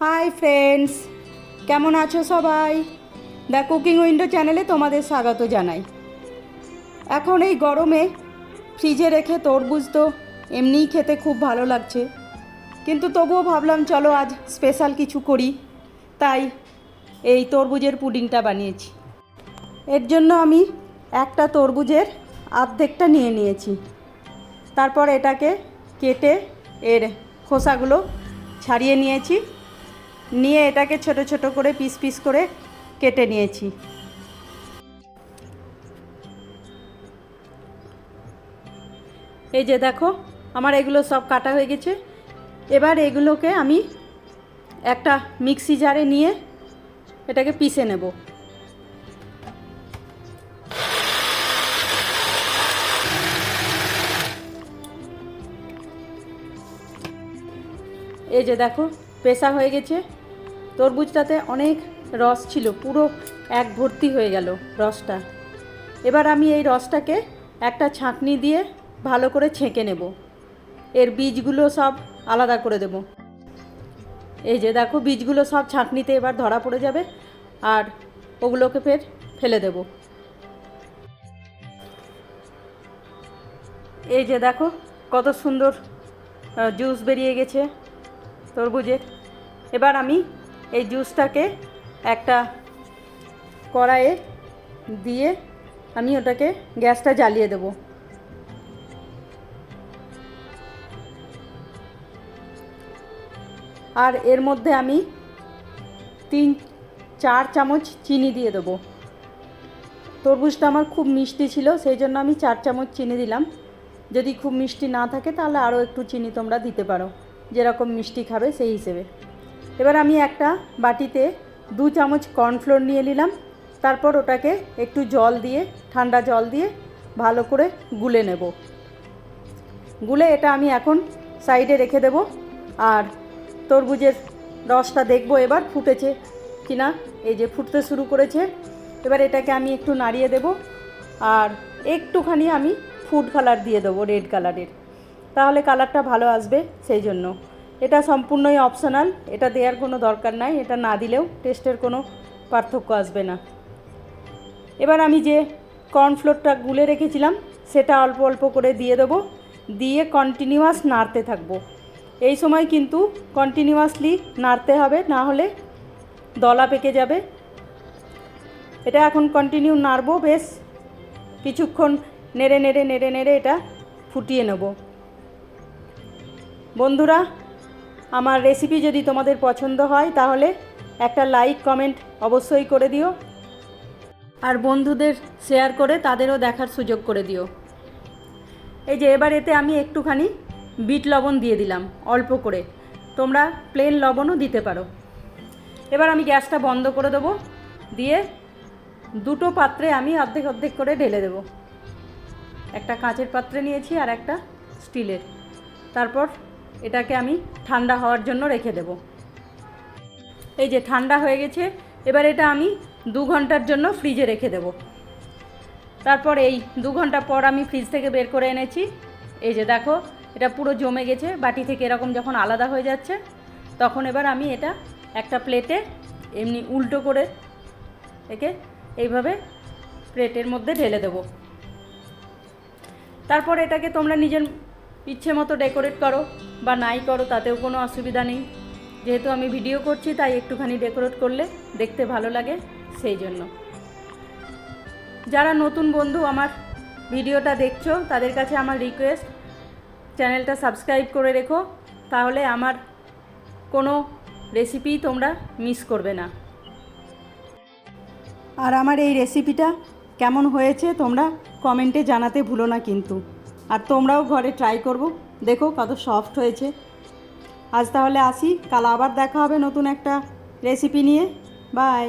Hi friends কেমন আছো সবাই? দ্য কুকিং উইন্ডো চ্যানেলে তোমাদের স্বাগত জানাই। এখন এই গরমে ফ্রিজে রেখে তরমুজ তো এমনিই খেতে খুব ভালো লাগছে। কিন্তু তবুও ভাবলাম, চলো আজ স্পেশাল কিছু করি। তাই এই তরমুজের পুডিংটা বানিয়েছি। এর জন্য আমি একটা তরমুজের অর্ধেকটা নিয়ে নিয়েছি। তারপর এটাকে কেটে এর খোসাগুলো ছাড়িয়ে নিয়েছি। নিয়ে এটাকে ছোট ছোট করে পিস পিস করে কেটে নিয়েছি। এই যে দেখো, আমার এগুলো সব কাটা হয়ে গেছে। এবার এগুলোকে আমি একটা মিক্সি জারে নিয়ে এটাকে পিষে নেব। এই যে দেখো, পেশা হয়ে গেছে। তরমুজটাতে অনেক রস ছিল, পুরো এক ভর্তি হয়ে গেল রসটা। এবার আমি এই রসটাকে একটা ছাঁকনি দিয়ে ভালো করে ছেঁকে নেব। এর বীজগুলো সব আলাদা করে দেব। এই যে দেখো, বীজগুলো সব ছাঁকনিতে এবার ধরা পড়ে যাবে আর ওগুলোকে ফের ফেলে দেব। এই যে দেখো, কত সুন্দর জুস বেরিয়ে গেছে তরমুজের। এবার আমি এই জুসটাকে একটা কড়াইয়ে দিয়ে আমি ওটাকে গ্যাসটা জ্বালিয়ে দেব। আর এর মধ্যে আমি তিন, চার চামচ চিনি দিয়ে দেবো। তরমুজটা আমার খুব মিষ্টি ছিল, সেই জন্য আমি চার চামচ চিনি দিলাম। যদি খুব মিষ্টি না থাকে, তাহলে আরও একটু চিনি তোমরা দিতে পারো। যেরকম মিষ্টি খাবে, সেই হিসেবে। এবার আমি একটা বাটিতে দু চামচ কর্নফ্লোর নিয়ে নিলাম। তারপর ওটাকে একটু জল দিয়ে, ঠান্ডা জল দিয়ে ভালো করে গুলে নেব। গুলে এটা আমি এখন সাইডে রেখে দেব। আর তরমুজের রসটা দেখব এবার ফুটেছে কিনা। এই যে ফুটতে শুরু করেছে। এবার এটাকে আমি একটু নাড়িয়ে দেব। আর একটুখানি আমি ফুড কালার দিয়ে দেবো, রেড কালারের। তাহলে কালারটা ভালো আসবে সেই জন্য। এটা সম্পূর্ণই অপশনাল এটা দেওয়ার কোনো দরকার নাই, এটা না দিলেও টেস্টের কোনো পার্থক্য আসবে না। এবার আমি যে কর্নফ্লোরটা গুলে রেখেছিলাম, সেটা অল্প অল্প করে দিয়ে দেবো, দিয়ে কন্টিনিউয়াস নাড়তে থাকব। এই সময় কিন্তু কন্টিনিউয়াসলি নাড়তে হবে, না হলে দলা পেকে যাবে। এটা এখন কন্টিনিউ নাড়বো, বেশ কিছুক্ষণ নেড়ে নেড়ে নেড়ে নেড়ে এটা ফুটিয়ে নেব। বন্ধুরা আমার রেসিপি যদি তোমাদের পছন্দ হয়, তাহলে একটা লাইক কমেন্ট অবশ্যই করে দিও। আর বন্ধুদের শেয়ার করে তাদেরও দেখার সুযোগ করে দিও। এই যে এবার এতে আমি একটুখানি বিট লবণ দিয়ে দিলাম, অল্প করে। তোমরা প্লেন লবণও দিতে পারো। এবার আমি গ্যাসটা বন্ধ করে দেবো, দিয়ে দুটো পাত্রে আমি অর্ধেক অর্ধেক করে ঢেলে দেবো। একটা কাঁচের পাত্রে নিয়েছি আর একটা স্টিলের। তারপর এটাকে আমি ঠান্ডা হওয়ার জন্য রেখে দেব। এই যে ঠান্ডা হয়ে গেছে, এবার এটা আমি দু ঘণ্টার জন্য ফ্রিজে রেখে দেব। তারপর এই দু ঘণ্টা পর আমি ফ্রিজ থেকে বের করে এনেছি। এই যে দেখো, এটা পুরো জমে গেছে, বাটি থেকে এরকম যখন আলাদা হয়ে যাচ্ছে, তখন এবার আমি এটা একটা প্লেটে এমনি উল্টো করে একে এইভাবে প্লেটের মধ্যে ঢেলে দেবো। তারপর এটাকে তোমরা নিজের ইচ্ছে মতো ডেকোরেট করো। বা নাই করো, তাতেও কোনো অসুবিধা নেই। যেহেতু আমি ভিডিও করছি, তাই একটুখানি ডেকোরেট করলে দেখতে ভালো লাগে সেই জন্য। যারা নতুন বন্ধু আমার ভিডিওটা দেখছ, তাদের কাছে আমার রিকোয়েস্ট চ্যানেলটা সাবস্ক্রাইব করে রেখো। তাহলে আমার কোনো রেসিপি তোমরা মিস করবে না। আর আমার এই রেসিপিটা কেমন হয়েছে, তোমরা কমেন্টে জানাতে ভুলো না কিন্তু। আর তোমরাও ঘরে ট্রাই করব। দেখো কত সফট হয়েছে। আজ তাহলে আসি, কাল আবার দেখা হবে নতুন একটা রেসিপি নিয়ে। বাই